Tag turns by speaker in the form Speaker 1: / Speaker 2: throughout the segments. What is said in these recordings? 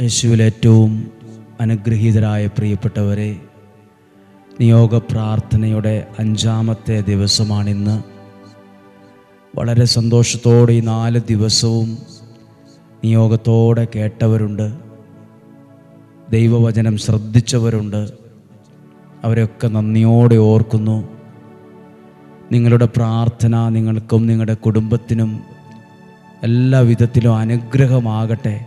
Speaker 1: യേശുവിൽ ഏറ്റവും അനുഗ്രഹീതരായ പ്രിയപ്പെട്ടവരെ നിയോഗ പ്രാർത്ഥനയുടെ അഞ്ചാമത്തെ ദിവസമാണിന്ന്. വളരെ സന്തോഷത്തോടെ ഈ നാല് ദിവസവും നിയോഗത്തോടെ കേട്ടവരുണ്ട്. ദൈവവചനം ശ്രദ്ധിച്ചവരുണ്ട്. അവരെയൊക്കെ നന്ദിയോടെ ഓർക്കുന്നു. നിങ്ങളുടെ പ്രാർത്ഥന നിങ്ങൾക്കും നിങ്ങളുടെ കുടുംബത്തിനും എല്ലാ വിധത്തിലും അനുഗ്രഹമാകട്ടെ.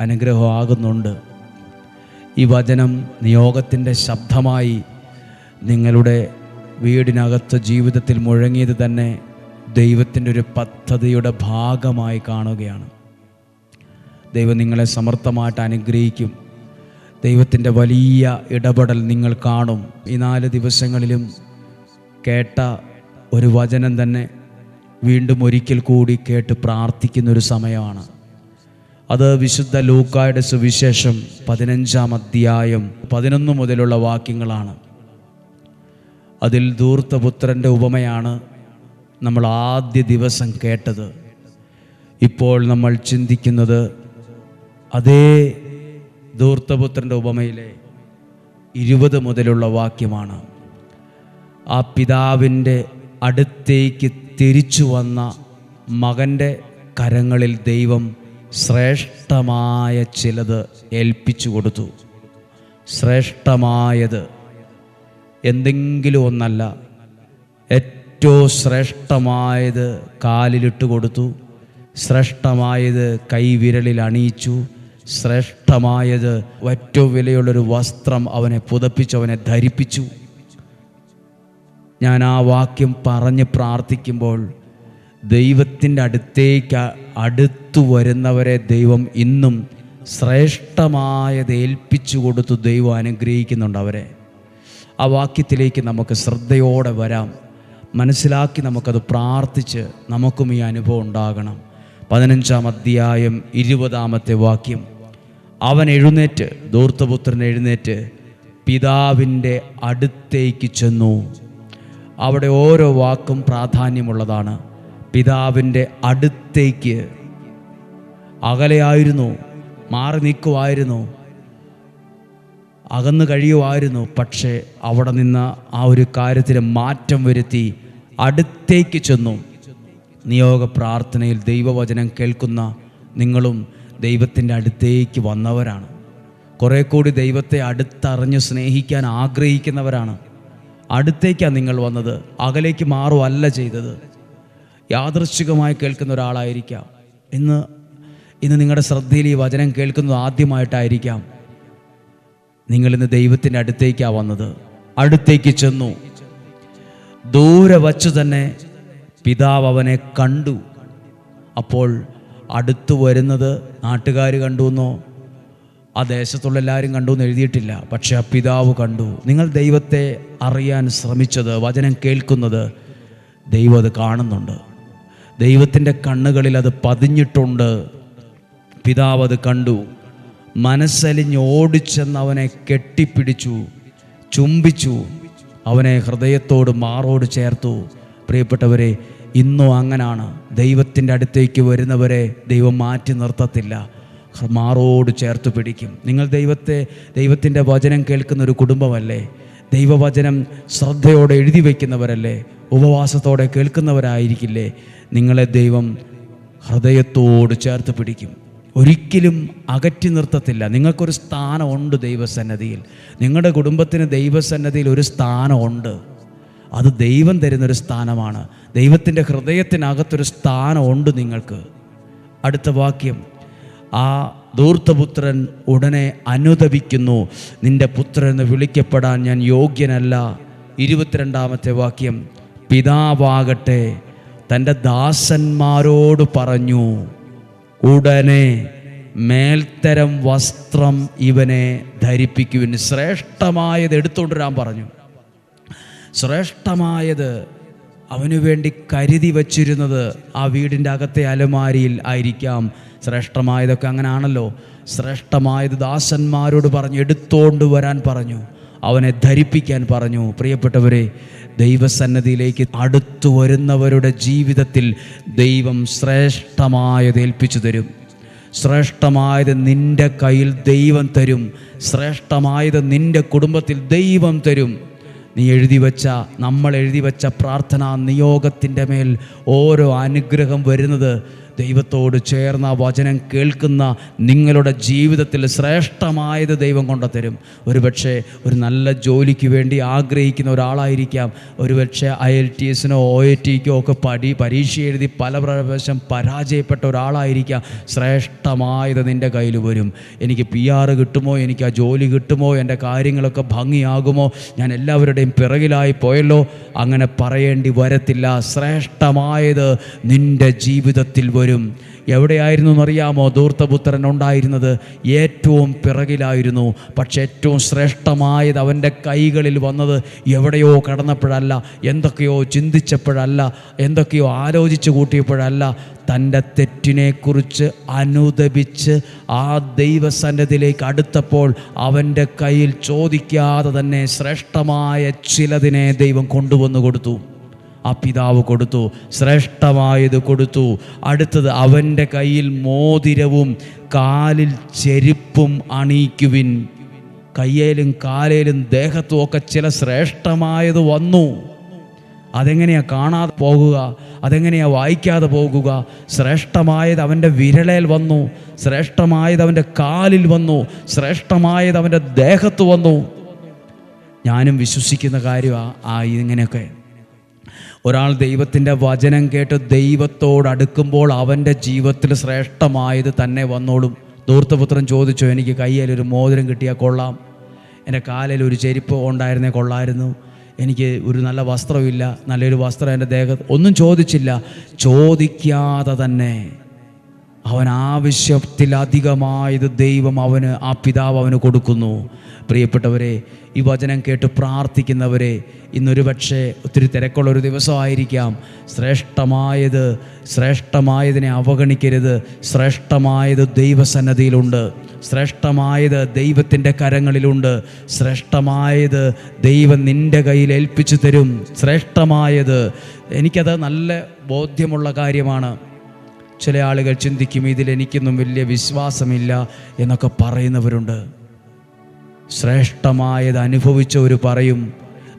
Speaker 1: അനുഗ്രഹമാകുന്നുണ്ട്. ഈ വചനം നിയോഗത്തിന്റെ ശബ്ദമായി നിങ്ങളുടെ വീടിനകത്ത് ജീവിതത്തിൽ മുഴങ്ങിയത് തന്നെ ദൈവത്തിന്റെ ഒരു പദ്ധതിയുടെ ഭാഗമായി കാണുകയാണ്. ദൈവം നിങ്ങളെ സമർത്ഥമായിട്ട് അനുഗ്രഹിക്കും. ദൈവത്തിന്റെ വലിയ ഇടപെടൽ നിങ്ങൾ കാണും. ഈ നാല് ദിവസങ്ങളിലും കേട്ട ഒരു വചനം തന്നെ വീണ്ടും ഒരിക്കൽ കൂടി കേട്ട് പ്രാർത്ഥിക്കുന്നൊരു സമയമാണ്. അത് വിശുദ്ധ ലൂക്കായുടെ സുവിശേഷം പതിനഞ്ചാം അധ്യായം പതിനൊന്ന് മുതലുള്ള വാക്യങ്ങളാണ്. അതിൽ ധൂർത്തപുത്രന്റെ ഉപമയാണ് നമ്മൾ ആദ്യ ദിവസം കേട്ടത്. ഇപ്പോൾ നമ്മൾ ചിന്തിക്കുന്നത് അതേ ധൂർത്തപുത്രന്റെ ഉപമയിലെ ഇരുപത് മുതലുള്ള വാക്യമാണ്. ആ പിതാവിന്റെ അടുത്തേക്ക് തിരിച്ചു വന്ന മകന്റെ കരങ്ങളിൽ ദൈവം ശ്രേഷ്ഠമായ ചിലത് ഏൽപ്പിച്ചു കൊടുത്തു. ശ്രേഷ്ഠമായത് എന്തെങ്കിലും ഒന്നല്ല. ഏറ്റവും ശ്രേഷ്ഠമായത് കാലിലിട്ട് കൊടുത്തു. ശ്രേഷ്ഠമായത് കൈവിരലിൽ അണിയിച്ചു. ശ്രേഷ്ഠമായത് ഏറ്റവും വിലയുള്ളൊരു വസ്ത്രം അവനെ പുതപ്പിച്ചു അവനെ ധരിപ്പിച്ചു. ഞാൻ ആ വാക്യം പറഞ്ഞ് പ്രാർത്ഥിക്കുമ്പോൾ ദൈവത്തിന്റെ അടുത്തേക്ക് അടുത്തു വരുന്നവരെ ദൈവം ഇന്നും ശ്രേഷ്ഠമായത് ഏൽപ്പിച്ചു കൊടുത്തു ദൈവം അനുഗ്രഹിക്കുന്നുണ്ട് അവരെ. ആ വാക്യത്തിലേക്ക് നമുക്ക് ശ്രദ്ധയോടെ വരാം. മനസ്സിലാക്കി നമുക്കത് പ്രാർത്ഥിച്ച് നമുക്കും ഈ അനുഭവം ഉണ്ടാകണം. പതിനഞ്ചാം അധ്യായം ഇരുപതാമത്തെ വാക്യം. അവൻ എഴുന്നേറ്റ് ദൂർത്തപുത്രൻ എഴുന്നേറ്റ് പിതാവിന്റെ അടുത്തേക്ക് ചെന്നു. അവിടെ ഓരോ വാക്കും പ്രാധാന്യമുള്ളതാണ്. പിതാവിന്റെ അടുത്തേക്ക് അകലെയായിരുന്നു മാറി നിൽക്കുമായിരുന്നു അകന്നു കഴിയുമായിരുന്നു പക്ഷേ അവിടെ നിന്ന് ആ ഒരു കാര്യത്തിന് മാറ്റം വരുത്തി അടുത്തേക്ക് ചെന്നു. നിയോഗ പ്രാർത്ഥനയിൽ ദൈവവചനം കേൾക്കുന്ന നിങ്ങളും ദൈവത്തിന്റെ അടുത്തേക്ക് വന്നവരാണ്. കുറേ കൂടി ദൈവത്തെ അടുത്തറിഞ്ഞ് സ്നേഹിക്കാൻ ആഗ്രഹിക്കുന്നവരാണ്. അടുത്തേക്കാണ് നിങ്ങൾ വന്നത്. അകലേക്ക് മാറുമല്ല ചെയ്തത്. യാദൃശ്ചികമായി കേൾക്കുന്ന ഒരാളായിരിക്കാം. ഇന്ന് ഇന്ന് നിങ്ങളുടെ ശ്രദ്ധയിൽ ഈ വചനം കേൾക്കുന്നത് ആദ്യമായിട്ടായിരിക്കാം. നിങ്ങൾ ഇന്ന് ദൈവത്തിന്റെ അടുത്തേക്കാണ് വന്നത്. അടുത്തേക്ക് ചെന്നു. ദൂരെ വച്ചു തന്നെ പിതാവ് അവനെ കണ്ടു. അപ്പോൾ അടുത്തു വരുന്നത് നാട്ടുകാർ കണ്ടു എന്നോ ആ ദേശത്തുള്ള എല്ലാവരും കണ്ടു എന്ന് എഴുതിയിട്ടില്ല. പക്ഷെ ആ പിതാവ് കണ്ടു. നിങ്ങൾ ദൈവത്തെ അറിയാൻ ശ്രമിച്ചത് വചനം കേൾക്കുന്നത് ദൈവം അത് കാണുന്നുണ്ട്. ദൈവത്തിന്റെ കണ്ണുകളിൽ അത് പതിഞ്ഞിട്ടുണ്ട്. പിതാവ് അത് കണ്ടു. മനസ്സലിഞ്ഞ് ഓടിച്ചെന്ന് അവനെ കെട്ടിപ്പിടിച്ചു ചുംബിച്ചു. അവനെ ഹൃദയത്തോട് മാറോട് ചേർത്തു. പ്രിയപ്പെട്ടവരെ ഇന്നും അങ്ങനാണ്. ദൈവത്തിന്റെ അടുത്തേക്ക് വരുന്നവരെ ദൈവം മാറ്റി നിർത്തത്തില്ല. മാറോട് ചേർത്ത് പിടിക്കും. നിങ്ങൾ ദൈവത്തെ ദൈവത്തിന്റെ വചനം കേൾക്കുന്ന ഒരു കുടുംബമല്ലേ? ദൈവവചനം ശ്രദ്ധയോടെ എഴുതി വയ്ക്കുന്നവരല്ലേ? ഉപവാസത്തോടെ കേൾക്കുന്നവരായിരിക്കില്ലേ? നിങ്ങളെ ദൈവം ഹൃദയത്തോട് ചേർത്ത് പിടിക്കും. ഒരിക്കലും അകറ്റി നിർത്തത്തില്ല. നിങ്ങൾക്കൊരു സ്ഥാനമുണ്ട് ദൈവസന്നദ്ധിയിൽ നിങ്ങളുടെ കുടുംബത്തിന് ദൈവസന്നദ്ധിയിൽ ഒരു സ്ഥാനമുണ്ട്. അത് ദൈവം തരുന്നൊരു സ്ഥാനമാണ്. ദൈവത്തിന്റെ ഹൃദയത്തിനകത്തൊരു സ്ഥാനമുണ്ട് നിങ്ങൾക്ക്. അടുത്ത വാക്യം. ആ ധൂർത്തപുത്രൻ ഉടനെ അനുദപിക്കുന്നു. നിന്റെ പുത്രൻ എന്ന് വിളിക്കപ്പെടാൻ ഞാൻ യോഗ്യനല്ല. ഇരുപത്തിരണ്ടാമത്തെ വാക്യം. പിതാവാകട്ടെ തന്റെ ദാസന്മാരോട് പറഞ്ഞു. ഉടനെ മേൽത്തരം വസ്ത്രം ഇവനെ ധരിപ്പിക്കുവിൻ. ശ്രേഷ്ഠമായത് എടുത്തുകൊണ്ടുവരാൻ പറഞ്ഞു. ശ്രേഷ്ഠമായത് അവനു വേണ്ടി കരുതി വച്ചിരുന്നത് ആ വീടിന്റെ അകത്തെ അലമാരിയിൽ ആയിരിക്കാം. ശ്രേഷ്ഠമായതൊക്കെ അങ്ങനെയാണല്ലോ ശ്രേഷ്ഠമായത് ദാസന്മാരോട് പറഞ്ഞു എടുത്തോണ്ട് വരാൻ പറഞ്ഞു. അവനെ ധരിപ്പിക്കാൻ പറഞ്ഞു. പ്രിയപ്പെട്ടവരെ ദൈവസന്നദ്ധിയിലേക്ക് അടുത്തു വരുന്നവരുടെ ജീവിതത്തിൽ ദൈവം ശ്രേഷ്ഠമായത് ഏൽപ്പിച്ചു തരും. ശ്രേഷ്ഠമായത് നിന്റെ കയ്യിൽ ദൈവം തരും. ശ്രേഷ്ഠമായത് നിന്റെ കുടുംബത്തിൽ ദൈവം തരും. നീ എഴുതി വച്ച നമ്മൾ എഴുതി വച്ച പ്രാർത്ഥനാ നിയോഗത്തിന്റെ മേൽ ഓരോ അനുഗ്രഹം വരുന്നത് ദൈവത്തോട് ചേർന്ന വചനം കേൾക്കുന്ന നിങ്ങളുടെ ജീവിതത്തിൽ ശ്രേഷ്ഠമായത് ദൈവം കൊണ്ടുതരും. ഒരുപക്ഷെ ഒരു നല്ല ജോലിക്ക് വേണ്ടി ആഗ്രഹിക്കുന്ന ഒരാളായിരിക്കാം. ഒരുപക്ഷെ ഐ എൽ ടി എസിനോ ഒ എ ടിക്കോ ഒക്കെ പടി പരീക്ഷ എഴുതി പല പ്രാവശ്യം പരാജയപ്പെട്ട ഒരാളായിരിക്കാം. ശ്രേഷ്ഠമായത് നിന്റെ കയ്യിൽ വരും. എനിക്ക് പി ആർ കിട്ടുമോ? എനിക്ക് ആ ജോലി കിട്ടുമോ? എന്റെ കാര്യങ്ങളൊക്കെ ഭംഗിയാകുമോ? ഞാൻ എല്ലാവരുടെയും പിറകിലായി പോയല്ലോ. അങ്ങനെ പറയേണ്ടി വരത്തില്ല. ശ്രേഷ്ഠമായത് നിന്റെ ജീവിതത്തിൽ വരും. എവിടെയായിരുന്നു എന്നറിയാമോ? ധൂർത്തപുത്രൻ ഉണ്ടായിരുന്നത് ഏറ്റവും പിറകിലായിരുന്നു. പക്ഷെ ഏറ്റവും ശ്രേഷ്ഠമായത് അവന്റെ കൈകളിൽ വന്നത് എവിടെയോ കടന്നപ്പോഴല്ല എന്തൊക്കെയോ ചിന്തിച്ചപ്പോഴല്ല എന്തൊക്കെയോ ആലോചിച്ച് കൂട്ടിയപ്പോഴല്ല തന്റെ തെറ്റിനെക്കുറിച്ച് അനുദപിച്ച് ആ ദൈവസന്നിധിയിലേക്ക് അടുത്തപ്പോൾ അവന്റെ കയ്യിൽ ചോദിക്കാതെ തന്നെ ശ്രേഷ്ഠമായ ചിലതിനെ ദൈവം കൊണ്ടുവന്നു കൊടുത്തു. ആ പിതാവ് കൊടുത്തു ശ്രേഷ്ഠമായത് കൊടുത്തു. അടുത്തത് അവന്റെ കയ്യിൽ മോതിരവും കാലിൽ ചെരുപ്പും അണിയിക്കുവിൻ. കയ്യേലും കാലേലും ദേഹത്തും ഒക്കെ ചില ശ്രേഷ്ഠമായത് വന്നു. അതെങ്ങനെയാ കാണാതെ പോകുക? അതെങ്ങനെയാ വായിക്കാതെ പോകുക? ശ്രേഷ്ഠമായത് അവന്റെ വിരളയിൽ വന്നു. ശ്രേഷ്ഠമായത് അവന്റെ കാലിൽ വന്നു. ശ്രേഷ്ഠമായത് അവന്റെ ദേഹത്ത് വന്നു. ഞാനും വിശ്വസിക്കുന്ന കാര്യമാണ് ആ ഇങ്ങനെയൊക്കെ. ഒരാൾ ദൈവത്തിന്റെ വചനം കേട്ട് ദൈവത്തോട് അടുക്കുമ്പോൾ അവന്റെ ജീവിതത്തിൽ ശ്രേഷ്ഠമായത് തന്നെ വന്നോളും. ദൂർത്തപുത്രൻ ചോദിച്ചു എനിക്ക് കയ്യിൽ ഒരു മോതിരം കിട്ടിയാൽ കൊള്ളാം. എന്റെ കാലിൽ ഒരു ചെരുപ്പ് ഉണ്ടായിരുന്നേ കൊള്ളായിരുന്നു. എനിക്ക് ഒരു നല്ല വസ്ത്രമില്ല നല്ലൊരു വസ്ത്രം എന്റെ ദേഹത്ത് ഒന്നും ചോദിച്ചില്ല. ചോദിക്കാതെ തന്നെ അവൻ ആവശ്യത്തിലധികമായത് ദൈവം അവന് ആ പിതാവ് അവന് കൊടുക്കുന്നു. പ്രിയപ്പെട്ടവരെ ഈ വചനം കേട്ട് പ്രാർത്ഥിക്കുന്നവരെ ഇന്നൊരു പക്ഷേ ഒത്തിരി തിരക്കുള്ളൊരു ദിവസമായിരിക്കാം. ശ്രേഷ്ഠമായത് ശ്രേഷ്ഠമായതിനെ അവഗണിക്കരുത്. ശ്രേഷ്ഠമായത് ദൈവസന്നദ്ധിയിലുണ്ട്. ശ്രേഷ്ഠമായത് ദൈവത്തിന്റെ കരങ്ങളിലുണ്ട്. ശ്രേഷ്ഠമായത് ദൈവം നിന്റെ കയ്യിൽ ഏൽപ്പിച്ചു തരും. ശ്രേഷ്ഠമായത് എനിക്കത് നല്ല ബോധ്യമുള്ള കാര്യമാണ്. ചില ആളുകൾ ചിന്തിക്കും ഇതിലെനിക്കൊന്നും വലിയ വിശ്വാസമില്ല എന്നൊക്കെ പറയുന്നവരുണ്ട്. ശ്രേഷ്ഠമായത് അനുഭവിച്ചവർ പറയും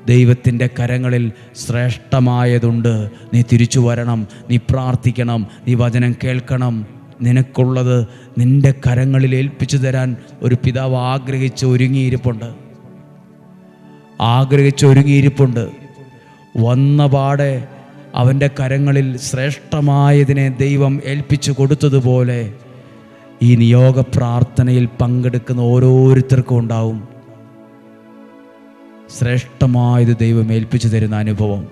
Speaker 1: ദൈവത്തിന്റെ കരങ്ങളിൽ ശ്രേഷ്ഠമായതുണ്ട്. നീ തിരിച്ചു വരണം നീ പ്രാർത്ഥിക്കണം നീ വചനം കേൾക്കണം. നിനക്കുള്ളത് നിന്റെ കരങ്ങളിൽ ഏൽപ്പിച്ചു തരാൻ ഒരു പിതാവ് ആഗ്രഹിച്ച് ഒരുങ്ങിയിരിപ്പുണ്ട്. ആഗ്രഹിച്ച് ഒരുങ്ങിയിരിപ്പുണ്ട്. വന്ന പാടെ അവന്റെ കരങ്ങളിൽ ശ്രേഷ്ഠമായതിനെ ദൈവം ഏൽപ്പിച്ചു കൊടുത്തതുപോലെ ഈ നിയോഗ പ്രാർത്ഥനയിൽ പങ്കെടുക്കുന്ന ഓരോരുത്തർക്കും ഉണ്ടാവും. ശ്രേഷ്ഠമായത് ദൈവം ഏൽപ്പിച്ചു തരുന്ന അനുഭവം.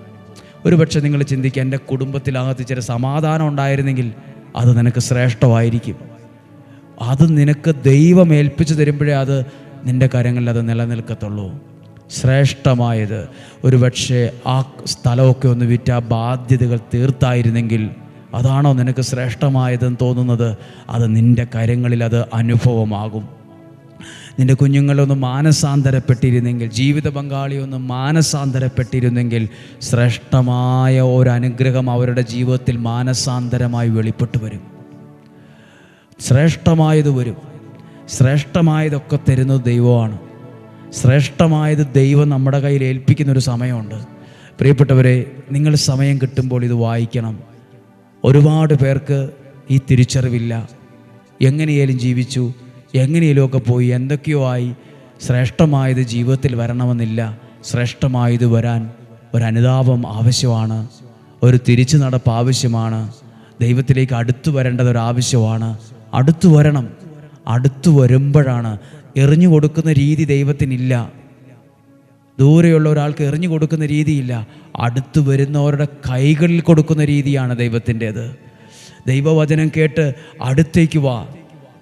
Speaker 1: ഒരുപക്ഷെ നിങ്ങൾ ചിന്തിക്കുക എന്റെ കുടുംബത്തിനകത്ത് ചില സമാധാനം ഉണ്ടായിരുന്നെങ്കിൽ അത് നിനക്ക് ശ്രേഷ്ഠമായിരിക്കും. അത് നിനക്ക് ദൈവം ഏൽപ്പിച്ചു തരുമ്പോഴേ അത് നിന്റെ കാര്യങ്ങളിൽ അത് നിലനിൽക്കത്തുള്ളൂ. ശ്രേഷ്ഠമായത്. ഒരുപക്ഷെ ആ സ്ഥലമൊക്കെ ഒന്ന് വിറ്റ് ആ ബാധ്യതകൾ തീർത്തായിരുന്നെങ്കിൽ അതാണോ നിനക്ക് ശ്രേഷ്ഠമായതെന്ന് തോന്നുന്നത്? അത് നിന്റെ കരങ്ങളിൽ അത് അനുഭവമാകും. നിന്റെ കുഞ്ഞുങ്ങളൊന്ന് മാനസാന്തരപ്പെട്ടിരുന്നെങ്കിൽ ജീവിത പങ്കാളി ഒന്ന് മാനസാന്തരപ്പെട്ടിരുന്നെങ്കിൽ ശ്രേഷ്ഠമായ ഒരു അനുഗ്രഹം അവരുടെ ജീവിതത്തിൽ മാനസാന്തരമായി വെളിപ്പെട്ടു വരും. ശ്രേഷ്ഠമായത് വരും. ശ്രേഷ്ഠമായതൊക്കെ തരുന്നത് ദൈവമാണ്. ശ്രേഷ്ഠമായത് ദൈവം നമ്മുടെ കയ്യിൽ ഏൽപ്പിക്കുന്ന ഒരു സമയമുണ്ട്. പ്രിയപ്പെട്ടവരെ നിങ്ങൾ സമയം കിട്ടുമ്പോൾ ഇത് വായിക്കണം. ഒരുപാട് പേർക്ക് ഈ തിരിച്ചറിവില്ല. എങ്ങനെയാലും ജീവിച്ചു എങ്ങനെയെങ്കിലുമൊക്കെ പോയി എന്തൊക്കെയോ ആയി ശ്രേഷ്ഠമായത് ജീവിതത്തിൽ വരണമെന്നില്ല. ശ്രേഷ്ഠമായത് വരാൻ ഒരനുതാപം ആവശ്യമാണ് ഒരു തിരിച്ചു നടപ്പ് ആവശ്യമാണ് ദൈവത്തിലേക്ക് അടുത്തു വരേണ്ടത് ഒരു ആവശ്യമാണ്. അടുത്തു വരണം അടുത്തു വരുമ്പോഴാണ് എറിഞ്ഞു കൊടുക്കുന്ന രീതി ദൈവത്തിനില്ല. ദൂരെയുള്ള ഒരാൾക്ക് എറിഞ്ഞു കൊടുക്കുന്ന രീതിയില്ല. അടുത്തു വരുന്നവരുടെ കൈകളിൽ കൊടുക്കുന്ന രീതിയാണ് ദൈവത്തിന്റേത്. ദൈവവചനം കേട്ട് അടുത്തേക്ക് വാ.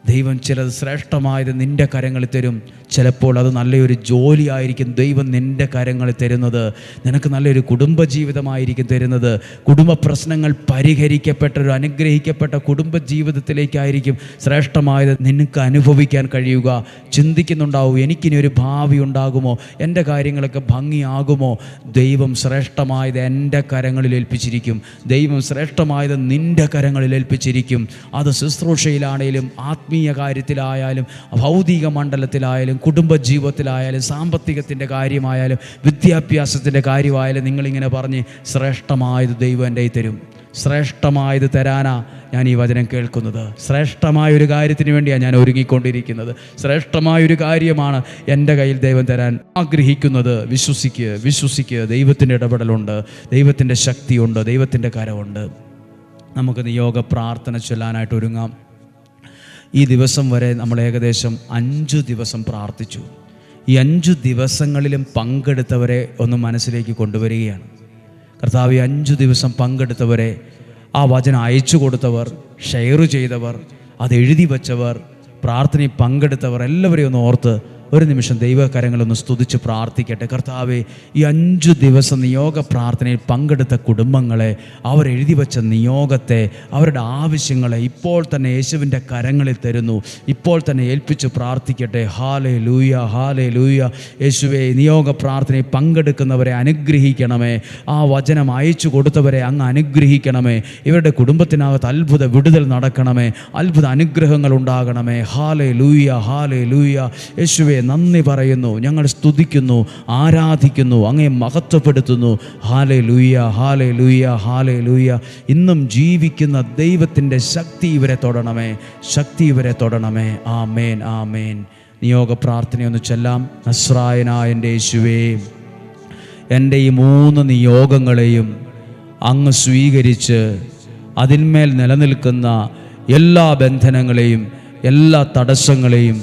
Speaker 1: ദൈവം ചിലത് ശ്രേഷ്ഠമായത് നിന്റെ കരങ്ങളിൽ തരും. ചിലപ്പോൾ അത് നല്ലൊരു ജോലിയായിരിക്കും ദൈവം നിന്റെ കാര്യങ്ങൾ തരുന്നത്. നിനക്ക് നല്ലൊരു കുടുംബജീവിതമായിരിക്കും തരുന്നത്. കുടുംബ പ്രശ്നങ്ങൾ പരിഹരിക്കപ്പെട്ട ഒരു അനുഗ്രഹിക്കപ്പെട്ട കുടുംബ ജീവിതത്തിലേക്കായിരിക്കും ശ്രേഷ്ഠമായത് നിനക്ക് അനുഭവിക്കാൻ കഴിയുക. ചിന്തിക്കുന്നുണ്ടാവും എനിക്കിനി ഒരു ഭാവി ഉണ്ടാകുമോ? എന്റെ കാര്യങ്ങളൊക്കെ ഭംഗിയാകുമോ? ദൈവം ശ്രേഷ്ഠമായത് എന്റെ കരങ്ങളിൽ ഏൽപ്പിച്ചിരിക്കും. ദൈവം ശ്രേഷ്ഠമായത് നിന്റെ കരങ്ങളിൽ ഏൽപ്പിച്ചിരിക്കും. അത് ശുശ്രൂഷയിലാണേലും ആത്മീയ കാര്യത്തിലായാലും ഭൗതിക മണ്ഡലത്തിലായാലും കുടുംബജീവിതത്തിലായാലും സാമ്പത്തികത്തിന്റെ കാര്യമായാലും വിദ്യാഭ്യാസത്തിന്റെ കാര്യമായാലും നിങ്ങളിങ്ങനെ പറഞ്ഞ് ശ്രേഷ്ഠമായത് ദൈവം എന്റെ തരും. ശ്രേഷ്ഠമായത് തരാനാ ഞാൻ ഈ വചനം കേൾക്കുന്നത്. ശ്രേഷ്ഠമായ ഒരു കാര്യത്തിന് വേണ്ടിയാണ് ഞാൻ ഒരുങ്ങിക്കൊണ്ടിരിക്കുന്നത്. ശ്രേഷ്ഠമായ ഒരു കാര്യമാണ് എന്റെ കയ്യിൽ ദൈവം തരാൻ ആഗ്രഹിക്കുന്നത്. വിശ്വസിക്കുക വിശ്വസിക്കുക ദൈവത്തിന്റെ ഇടപെടലുണ്ട് ദൈവത്തിന്റെ ശക്തിയുണ്ട് ദൈവത്തിന്റെ കരമുണ്ട് നമുക്ക് നിയോഗ പ്രാർത്ഥന ചൊല്ലാനായിട്ട് ഒരുങ്ങാം. ഈ ദിവസം വരെ നമ്മൾ ഏകദേശം അഞ്ചു ദിവസം പ്രാർത്ഥിച്ചു. ഈ അഞ്ചു ദിവസങ്ങളിലും പങ്കെടുത്തവരെ ഒന്ന് മനസ്സിലേക്ക് കൊണ്ടുവരികയാണ്. കർത്താവ് അഞ്ചു ദിവസം പങ്കെടുത്തവരെ ആ വചനം അയച്ചു കൊടുത്തവർ ഷെയർ ചെയ്തവർ അത് എഴുതി വച്ചവർ പ്രാർത്ഥനയിൽ പങ്കെടുത്തവർ എല്ലാവരെയും ഒന്ന് ഓർത്ത് ഒരു നിമിഷം ദൈവകരങ്ങളൊന്ന് സ്തുതിച്ച് പ്രാർത്ഥിക്കട്ടെ. കർത്താവെ ഈ അഞ്ച് ദിവസം നിയോഗ പ്രാർത്ഥനയിൽ പങ്കെടുത്ത കുടുംബങ്ങളെ അവരെഴുതി വച്ച നിയോഗത്തെ അവരുടെ ആവശ്യങ്ങളെ ഇപ്പോൾ തന്നെ യേശുവിന്റെ കരങ്ങളിൽ തരുന്നു. ഇപ്പോൾ തന്നെ ഏൽപ്പിച്ച് പ്രാർത്ഥിക്കട്ടെ. ഹാലേ ലൂയ ഹാലേ ലൂയ യേശുവെ നിയോഗ പ്രാർത്ഥനയിൽ പങ്കെടുക്കുന്നവരെ അനുഗ്രഹിക്കണമേ. ആ വചനം അയച്ചു കൊടുത്തവരെ അങ്ങ് അനുഗ്രഹിക്കണമേ. ഇവരുടെ കുടുംബത്തിനകത്ത് അത്ഭുത വിടുതൽ നടക്കണമേ. അത്ഭുത അനുഗ്രഹങ്ങൾ ഉണ്ടാകണമേ. ഹാലേ ലൂയ ഹാലേ ലൂയ യേശുവെ നന്ദി പറയുന്നു. ഞങ്ങൾ സ്തുതിക്കുന്നു ആരാധിക്കുന്നു അങ്ങേ മഹത്വപ്പെടുത്തുന്നു. ഹാലേ ലൂയ ഹാലേ ലൂയ ഹാലേ ലൂയ ഇന്നും ജീവിക്കുന്ന ദൈവത്തിന്റെ ശക്തി ഇവരെ തൊടണമേ. ശക്തി ഇവരെ തൊടണമേ. ആ മേൻ ആ മേൻ നിയോഗ പ്രാർത്ഥനയൊന്ന് ചെല്ലാം. നസ്രായനായ എന്റെ യേശുവേ എന്റെ ഈ മൂന്ന് നിയോഗങ്ങളെയും അങ്ങ് സ്വീകരിച്ച് അതിന്മേൽ നിലനിൽക്കുന്ന എല്ലാ ബന്ധനങ്ങളെയും എല്ലാ തടസ്സങ്ങളെയും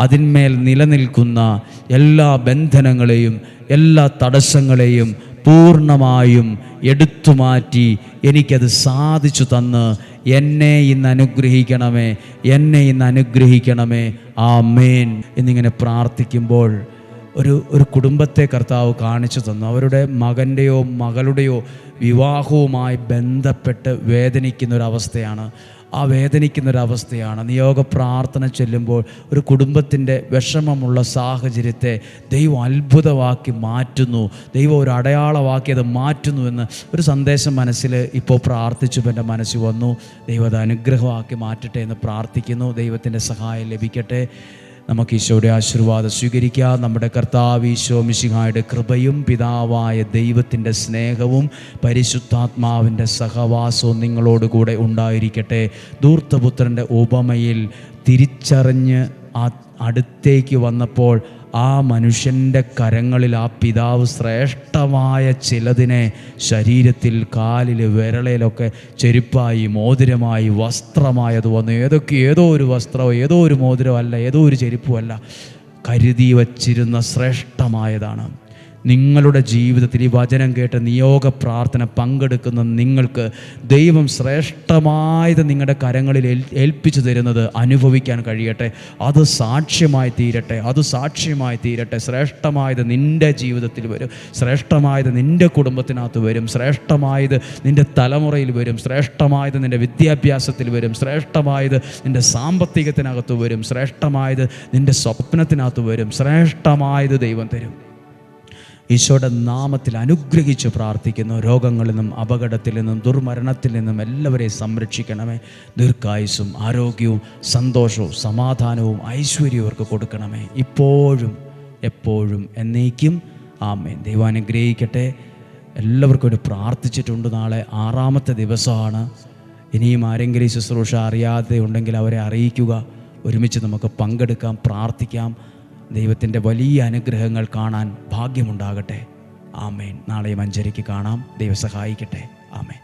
Speaker 1: അതിന്മേൽ നിലനിൽക്കുന്ന എല്ലാ ബന്ധനങ്ങളെയും എല്ലാ തടസ്സങ്ങളെയും പൂർണമായും എടുത്തു മാറ്റി എനിക്കത് സാധിച്ചു തന്ന്. എന്നെ ഇന്ന് അനുഗ്രഹിക്കണമേ എന്നെ ഇന്ന് അനുഗ്രഹിക്കണമേ. ആ മേൻ എന്നിങ്ങനെ പ്രാർത്ഥിക്കുമ്പോൾ ഒരു ഒരു കുടുംബത്തെ കർത്താവ് കാണിച്ചു തന്നു. അവരുടെ മകന്റെയോ മകളുടെയോ വിവാഹവുമായി ബന്ധപ്പെട്ട് വേദനിക്കുന്ന ഒരവസ്ഥയാണ് ആ വേദനിക്കുന്ന ഒരു അവസ്ഥയാണ് നിയോഗ പ്രാർത്ഥന ചെല്ലുമ്പോൾ ഒരു കുടുംബത്തിന്റെ വിഷമമുള്ള സാഹചര്യത്തെ ദൈവം അത്ഭുതമാക്കി മാറ്റുന്നു. ദൈവം ഒരു അടയാളമാക്കി അത് മാറ്റുന്നു എന്ന് ഒരു സന്ദേശം മനസ്സിൽ ഇപ്പോൾ പ്രാർത്ഥിച്ചു എന്റെ മനസ്സിൽ വന്നു. ദൈവം അത് അനുഗ്രഹമാക്കി മാറ്റട്ടെ എന്ന് പ്രാർത്ഥിക്കുന്നു. ദൈവത്തിന്റെ സഹായം ലഭിക്കട്ടെ. നമുക്ക് ഈശോയുടെ ആശീർവാദം സ്വീകരിക്കാം. നമ്മുടെ കർത്താവ് ഈശോ മിശിഹായുടെ കൃപയും പിതാവായ ദൈവത്തിന്റെ സ്നേഹവും പരിശുദ്ധാത്മാവിന്റെ സഹവാസവും നിങ്ങളോടുകൂടെ ഉണ്ടായിരിക്കട്ടെ. ധൂർത്തപുത്രന്റെ ഉപമയിൽ തിരിച്ചറിഞ്ഞ് അടുത്തേക്ക് വന്നപ്പോൾ ആ മനുഷ്യന്റെ കരങ്ങളിൽ ആ പിതാവ് ശ്രേഷ്ഠമായ ചിലതിനെ ശരീരത്തിൽ കാലിൽ വിരളയിലൊക്കെ ചെരുപ്പായി മോതിരമായി വസ്ത്രമായി അത് വന്നു ഏതൊക്കെ ഏതോ ഒരു വസ്ത്രമോ ഏതോ ഒരു മോതിരമല്ല ഏതോ ഒരു ചെരുപ്പുമല്ല കരുതി വച്ചിരുന്ന ശ്രേഷ്ഠമായതാണ്. നിങ്ങളുടെ ജീവിതത്തിൽ ഈ വചനം കേട്ട് നിയോഗ പ്രാർത്ഥന പങ്കെടുക്കുന്ന നിങ്ങൾക്ക് ദൈവം ശ്രേഷ്ഠമായത് നിങ്ങളുടെ കരങ്ങളിൽ ഏൽ- ഏൽപ്പിച്ചു തരുന്നത് അനുഭവിക്കാൻ കഴിയട്ടെ. അത് സാക്ഷ്യമായി തീരട്ടെ. അത് സാക്ഷ്യമായി തീരട്ടെ. ശ്രേഷ്ഠമായത് നിന്റെ ജീവിതത്തിൽ വരും. ശ്രേഷ്ഠമായത് നിന്റെ കുടുംബത്തിനകത്ത് വരും. ശ്രേഷ്ഠമായത് നിന്റെ തലമുറയിൽ വരും. ശ്രേഷ്ഠമായത് നിന്റെ വിദ്യാഭ്യാസത്തിൽ വരും. ശ്രേഷ്ഠമായത് നിന്റെ സാമ്പത്തികത്തിനകത്ത് വരും. ശ്രേഷ്ഠമായത് നിന്റെ സ്വപ്നത്തിനകത്ത് വരും. ശ്രേഷ്ഠമായത് ദൈവം തരും. ഈശോയുടെ നാമത്തിൽ അനുഗ്രഹിച്ച് പ്രാർത്ഥിക്കുന്നു. രോഗങ്ങളിൽ നിന്നും അപകടത്തിൽ നിന്നും ദുർമരണത്തിൽ നിന്നും എല്ലാവരെയും സംരക്ഷിക്കണമേ. ദീർഘായുസും ആരോഗ്യവും സന്തോഷവും സമാധാനവും ഐശ്വര്യവും അവർക്ക് കൊടുക്കണമേ. ഇപ്പോഴും എപ്പോഴും എന്നേക്കും ആമേൻ. ദൈവം അനുഗ്രഹിക്കട്ടെ. എല്ലാവർക്കും ഒരു പ്രാർത്ഥിച്ചിട്ടുണ്ട് നാളെ. ആറാമത്തെ ദിവസമാണ്. ഇനിയും ആരെങ്കിലും ശുശ്രൂഷ അറിയാതെ ഉണ്ടെങ്കിൽ അവരെ അറിയിക്കുക. ഒരുമിച്ച് നമുക്ക് പങ്കെടുക്കാം പ്രാർത്ഥിക്കാം. ദൈവത്തിന്റെ വലിയ അനുഗ്രഹങ്ങൾ കാണാൻ ഭാഗ്യമുണ്ടാകട്ടെ. ആമേൻ. നാളെയും അഞ്ചരയ്ക്ക് കാണാം. ദൈവം സഹായിക്കട്ടെ. ആമേൻ.